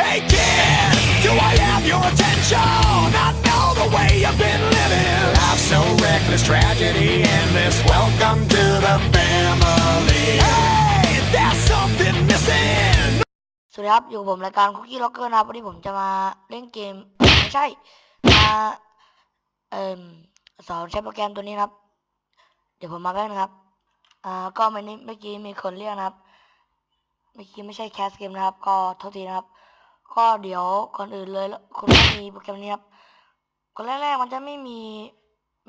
Hey kid, do I have your attention. I know the way you've been living. Life's so reckless, tragedy endless. Welcome to the family. Hey, there's something missing. สวัสดีครับ อยู่กับผมรายการคุกกี้ล็อกเกอร์นะครับวันนี้ผมจะมาเล่นเกม ไม่ใช่ มาเอ่มสอนใช้โปรแกรมตัวนี้นะครับ เดี๋ยวผมมาแป๊บนึงครับ อ่า ก็เมื่อนี้เมื่อกี้มีคนเรียกนะครับ เมื่อกี้ไม่ใช่แคสเกมนะครับ ก็โทษทีนะครับ ก็เดี๋ยวก่อนอื่นเลยคุณม่มีโปรแกรมนี้ครับก่อนแรกๆมันจะไม่มี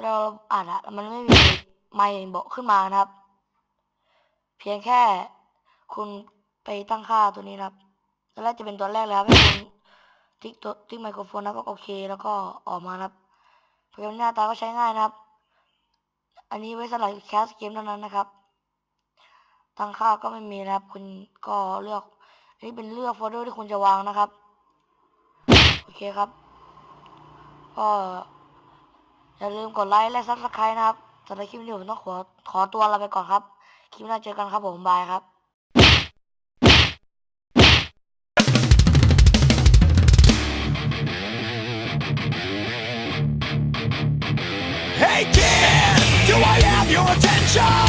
เราอ่านอะมันไม่มีไมค์บอกขึ้นมานะครับ เพียงแค่คุณไปตั้งค่าตัวนี้นะครับตอนแรกจะเป็นตัวแรกเลยครับให้คุณติ๊กตัวติ๊กไมโครโฟนนะครับโอเค แล้วก็ออกมานะครับโปรแกรมหน้าตาก็ใช้ง่ายนะครับ อันนี้ไว้สำหรับแคสเกมเท่านั้นนะครับ ตั้งค่าก็ไม่มีนะครับ คุณก็เลือก นนี้เป็นเลือกโฟลเดอร์ที่คุณจะวางนะครับ โอเคครับ ก็อย่าลืมกดไลค์และซับสไครต์นะครับสำหรับคลิปนี้ผมต้องขอขอตัวลาไปก่อนครับ คลิปหน้าเจอกันครับผมบายครับ Hey kid, do I have your attention?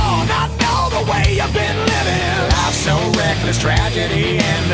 Reckless, tragedy endless.